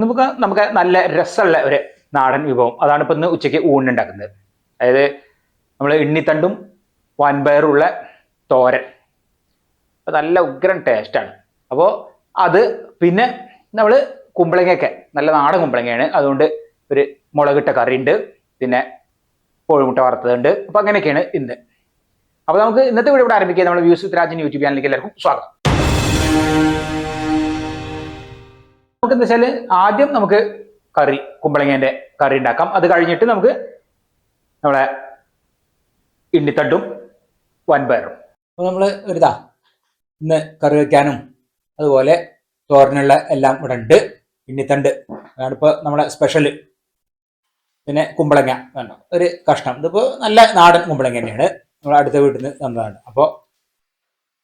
നമുക്ക് നമുക്ക് നല്ല രസമുള്ള ഒരു നാടൻ വിഭവം. അതാണ് ഇപ്പം ഇന്ന് ഉച്ചയ്ക്ക് ഊണ്ണുണ്ടാക്കുന്നത് അതായത് നമ്മൾ എണ്ണിത്തണ്ടും വൻപയറുള്ള തോരൻ. അത് നല്ല ഉഗ്രൻ ടേസ്റ്റാണ് അപ്പോൾ അത് പിന്നെ നമ്മൾ കുമ്പളങ്ങയൊക്കെ നല്ല നാടൻ കുമ്പളങ്ങയാണ്. അതുകൊണ്ട് ഒരു മുളകിട്ട കറിയുണ്ട്. പിന്നെ കോഴിമുട്ട വറുത്തതുണ്ട്. അപ്പോൾ അങ്ങനെയൊക്കെയാണ് ഇന്ന്. അപ്പോൾ നമുക്ക് ഇന്നത്തെ വീഡിയോ ഇവിടെ ആരംഭിക്കാം. നമ്മൾ വ്യൂസ് രാജൻ യൂട്യൂബ് ചാനലിലേക്ക് എല്ലാവർക്കും സ്വാഗതം. നമുക്ക് എന്താ വെച്ചാൽ ആദ്യം നമുക്ക് കറി കുമ്പളങ്ങേന്റെ കറി ഉണ്ടാക്കാം. അത് കഴിഞ്ഞിട്ട് നമുക്ക് നമ്മളെ ഇണ്ണിത്തട്ടും വൻപയറും. അപ്പോൾ നമ്മൾ ഒരിതാ ഇന്ന് കറി വെക്കാനും അതുപോലെ തോരനുള്ള എല്ലാം ഇവിടെ ഉണ്ട്. ഇണ്ണിത്തണ്ട് അതാണ് ഇപ്പോൾ നമ്മളെ സ്പെഷ്യൽ പിന്നെ കുമ്പളങ്ങ ഒരു കഷ്ണം. ഇതിപ്പോൾ നല്ല നാടൻ കുമ്പളങ്ങ തന്നെയാണ്. നമ്മൾ അടുത്ത വീട്ടിൽ നിന്ന് തന്നതാണ്. അപ്പോൾ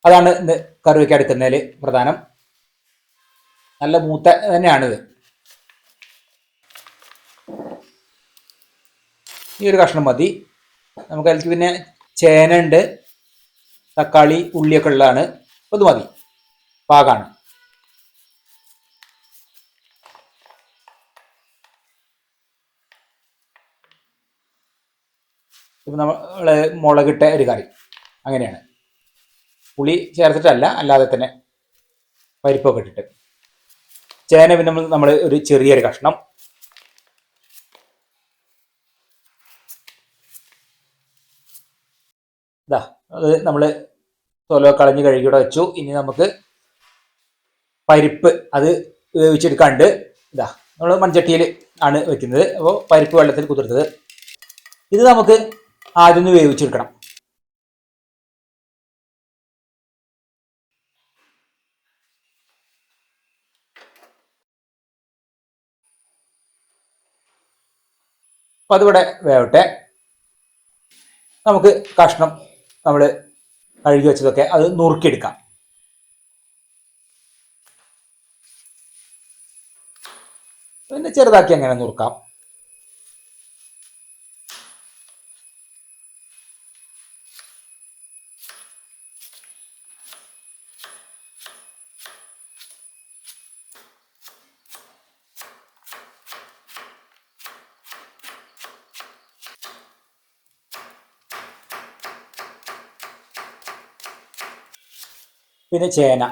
അതാണ് ഇന്ന് കറി വെക്കാൻ എടുക്കുന്നതിൽ പ്രധാനം. നല്ല മൂത്ത തന്നെയാണിത്. ഈ ഒരു കഷ്ണം മതി. നമുക്ക് അതിലേക്ക് പിന്നെ ചേന ഉണ്ട് തക്കാളി ഉള്ളിയൊക്കെ ഉള്ളതാണ്. അപ്പോൾ ഇത് മതി. പാകാണ്. ഇപ്പം നമ്മൾ മുളകിട്ട ഒരു കറി. അങ്ങനെയാണ്. പുളി ചേർത്തിട്ടല്ല അല്ലാതെ തന്നെ പരിപ്പൊക്കെ ഇട്ടിട്ട്. ചേന പിന്നെ നമ്മൾ ഒരു ചെറിയൊരു കഷ്ണം. ഇതാ അത് നമ്മൾ തൊലോ കളഞ്ഞ് കഴുകിയുടെ വെച്ചു. ഇനി നമുക്ക് പരിപ്പ് അത് വേവിച്ചെടുക്കാണ്ട് ഇതാ നമ്മൾ മൺചട്ടിയിൽ ആണ് വെക്കുന്നത്. അപ്പോൾ പരിപ്പ് വെള്ളത്തിൽ കുതിർത്തത്. ഇത് നമുക്ക് ആദ്യം വേവിച്ചെടുക്കണം. അപ്പം അതിവിടെ വേവട്ടെ. നമുക്ക് കഷ്ണം നമ്മൾ കഴുകി വെച്ചതൊക്കെ അത് നുറുക്കിയെടുക്കാം. പിന്നെ ചെറുതാക്കി അങ്ങനെ നുറുക്കാം. പിന്നെ ചേന.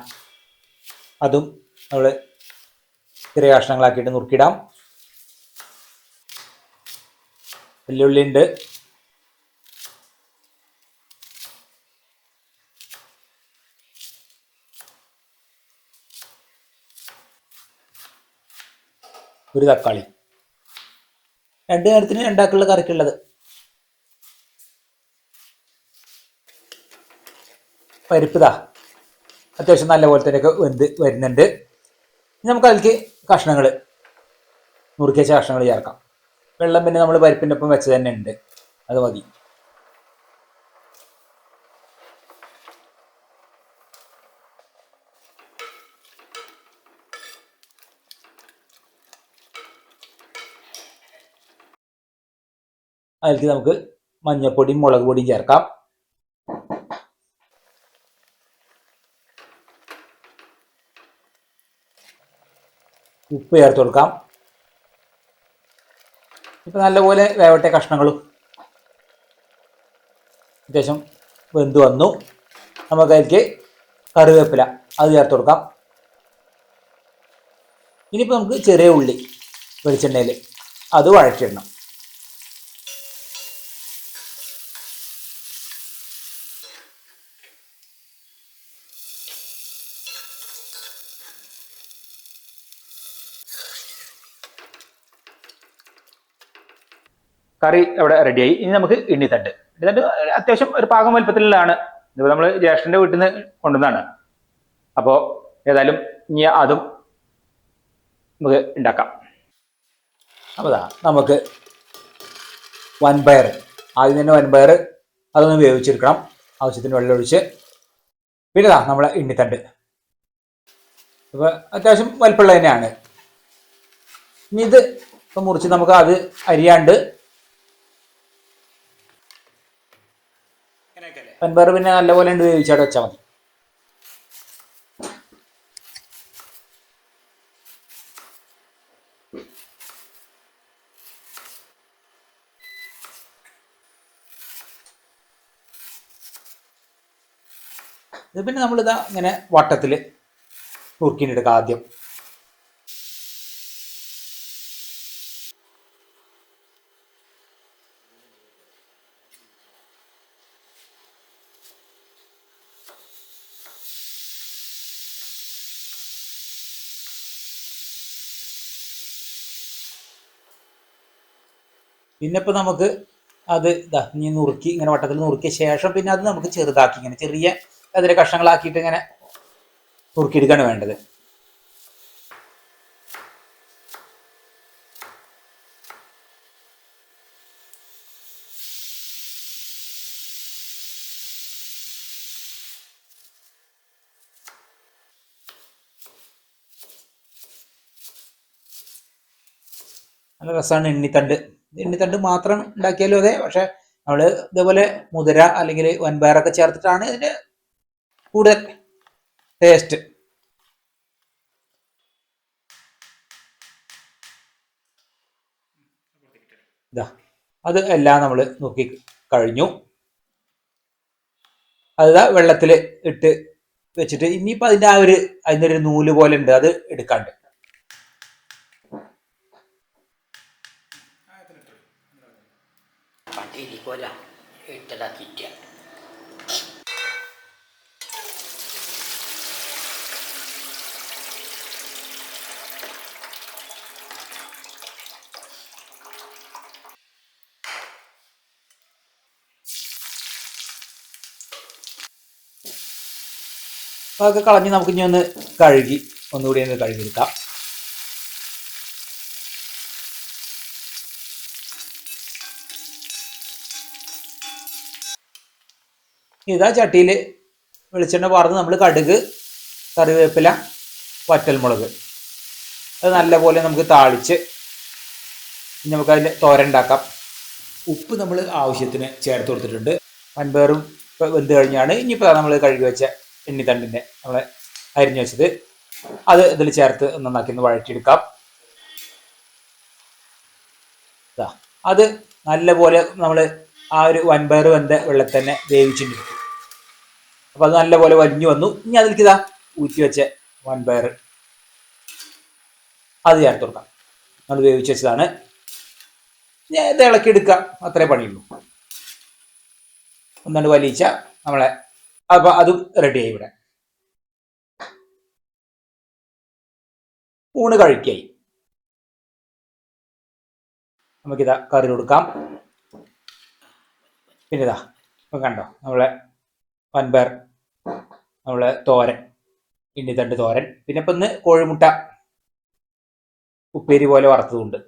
അതും നമ്മൾ ചെറിയ കഷ്ണങ്ങളാക്കിയിട്ട് നുറുക്കിടാം. വെല്ലുള്ളി ഉണ്ട്. ഒരു തക്കാളി. രണ്ട് നേരത്തിന് രണ്ടാക്കുള്ള കറിക്കുള്ളത്. പരിപ്പിതാ അത്യാവശ്യം നല്ല പോലെ തന്നെയൊക്കെ വെന്ത് വരുന്നുണ്ട് നമുക്ക് അതിലേക്ക് കഷ്ണങ്ങൾ നുറുക്കി വെച്ച കഷ്ണങ്ങൾ ചേർക്കാം. വെള്ളം പിന്നെ നമ്മൾ പരിപ്പിന്റെ ഒപ്പം വെച്ച് തന്നെ ഉണ്ട്. അത് മതി. അതിലേക്ക് നമുക്ക് മഞ്ഞൾപ്പൊടിയും മുളക് പൊടിയും ചേർക്കാം. ഉപ്പ് ചേർത്ത് കൊടുക്കാം. ഇപ്പം നല്ലപോലെ വേവട്ടെ കഷ്ണങ്ങളും. അത്യാവശ്യം വെന്ത് വന്നു. നമുക്കതിലേക്ക് കറിവേപ്പില അത് ചേർത്ത് കൊടുക്കാം. ഇനിയിപ്പോൾ നമുക്ക് ചെറിയ ഉള്ളി വെളിച്ചെണ്ണയിൽ അത് വഴറ്റിയിടണം. കറി അവിടെ റെഡിയായി ഇനി നമുക്ക് ഇണ്ണിത്തണ്ട് ഇണ്ണിത്തണ്ട് അത്യാവശ്യം ഒരു പാകം വലുപ്പത്തിലുള്ളതാണ്. ഇതിപ്പോൾ നമ്മൾ ജ്യേഷ്ഠന്റെ വീട്ടിൽ നിന്ന് കൊണ്ടുവന്നാണ് അപ്പോൾ ഏതായാലും ഇനി അതും നമുക്ക് ഉണ്ടാക്കാം അപ്പോൾ നമുക്ക് വൻപയർ ആദ്യം തന്നെ വൻപയർ അതൊന്ന് വേവിച്ചെടുക്കണം. ആവശ്യത്തിന് വെള്ളമൊഴിച്ച് പിന്നെ ഇതാ നമ്മളെ ഇണ്ണിത്തണ്ട് അപ്പോൾ അത്യാവശ്യം വലിപ്പമുള്ള തന്നെയാണ്. ഇനി ഇത് ഇപ്പം മുറിച്ച് നമുക്ക് അത് അരിയാണ്ട് പെൻപയർ പിന്നെ നല്ലപോലെ ഉണ്ട് വേവിച്ചാട് വെച്ചാൽ മതി. ഇത് പിന്നെ നമ്മളിതാ ഇങ്ങനെ വട്ടത്തിൽ നുറുക്കിനെടുക്കാം ആദ്യം. പിന്നെ ഇപ്പൊ നമുക്ക് അത് ഇതാ ഇനി നുറുക്കി ഇങ്ങനെ വട്ടത്തിൽ നുറുക്കിയ ശേഷം പിന്നെ അത് നമുക്ക് ചെറുതാക്കി ഇങ്ങനെ ചെറിയ അതിലെ കഷ്ണങ്ങളാക്കിയിട്ട് ഇങ്ങനെ നുറുക്കിയെടുക്കാണ് വേണ്ടത്. നല്ല രസമാണ് എണ്ണിത്തണ്ട്. എണ്ണിത്തണ്ട് മാത്രം ഉണ്ടാക്കിയാലും അതെ. പക്ഷെ നമ്മൾ ഇതേപോലെ മുതിര അല്ലെങ്കിൽ വൻപയറൊക്കെ ചേർത്തിട്ടാണ് ഇതിന്റെ കൂടുതൽ ടേസ്റ്റ് ഇതാ അത് എല്ലാം നമ്മൾ നോക്കി കഴിഞ്ഞു. അത് വെള്ളത്തിൽ ഇട്ട് വെച്ചിട്ട് ഇനിയിപ്പോൾ അതിന്റെ ആ ഒരു അതിന്റെ ഒരു നൂൽ പോലെ ഉണ്ട്. അത് എടുക്കാണ്ട്. ഇതുപോലെ ഇട്ടതാക്കിയിട്ട് അതൊക്കെ കളഞ്ഞ് നമുക്ക് ഇനി ഒന്ന് കഴുകി ഒന്നുകൂടി ഒന്ന് കഴുകിയെടുക്കാം. ഇതാ ചട്ടിയിൽ വെളിച്ചെണ്ണ പാർന്ന് നമ്മൾ കടുക് കറിവേപ്പില വറ്റൽമുളക്. അത് നല്ലപോലെ നമുക്ക് താളിച്ച് നമുക്ക് തോരൻ ഉണ്ടാക്കാം. ഉപ്പ് നമ്മൾ ആവശ്യത്തിന് ചേർത്ത് കൊടുത്തിട്ടുണ്ട്. വൻപയറും വെന്ത് കഴിഞ്ഞാണ് ഇനിയിപ്പോൾ നമ്മൾ കഴുകി വെച്ച എണ്ണിത്തണ്ടിന്റെ നമ്മൾ അരിഞ്ഞു വെച്ചത്. അത് ഇതിൽ ചേർത്ത് നന്നാക്കി ഒന്ന് വഴറ്റിയെടുക്കാം. അത് നല്ലപോലെ നമ്മൾ ആ ഒരു വൻപയർ വെന്ത വെള്ളത്തിൽ തന്നെ വേവിച്ചിട്ടുണ്ട്. അപ്പോൾ അത് നല്ലപോലെ വലിഞ്ഞു വന്നു. ഇനി അതിലേക്ക് ഇതാ ഊറ്റി വെച്ച വൻപയർ അത് ചേർത്ത് കൊടുക്കാം നമ്മൾ വേവിച്ച് വെച്ചതാണ്. ഇനി ഇളക്കി എടുക്കുക അത്രേ പണിയുള്ളൂ. ഒന്നാണ്ട് വലിച്ച നമ്മളെ അപ്പൊ അതും റെഡിയായി ഇവിടെ. ഊണ് കഴിക്കായി നമുക്കിതാ കറി കൊടുക്കാം. പിന്നെ ഇതാ ഇപ്പൊ കണ്ടോ നമ്മളെ വൻപയർ നമ്മളെ തോരൻ ഇണ്ണിത്തണ്ട് തോരൻ പിന്നെ ഇപ്പൊ ഇന്ന് കോഴിമുട്ട ഉപ്പേരി പോലെ വറുത്തതുണ്ട്.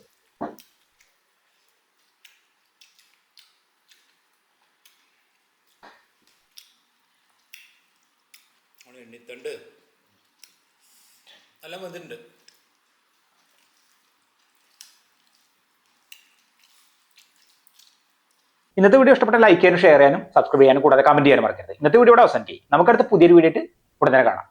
എണ്ണിത്തണ്ട് നല്ല വന്നിട്ടുണ്ട് ഇന്നത്തെ വീഡിയോ ഇഷ്ടപ്പെട്ട ലൈക്ക് ചെയ്യാനും ഷെയർ ചെയ്യാനും സബ്സ്ക്രൈബ് ചെയ്യാനും കൂടാതെ കമന്റ് ചെയ്യാനും മറക്കരുത്. ഇന്നത്തെ വീഡിയോ ഇവിടെ അവസാനിക്കും നമുക്കടുത്ത പുതിയൊരു വീഡിയോ ആയിട്ട് ഉടനെ കാണാം.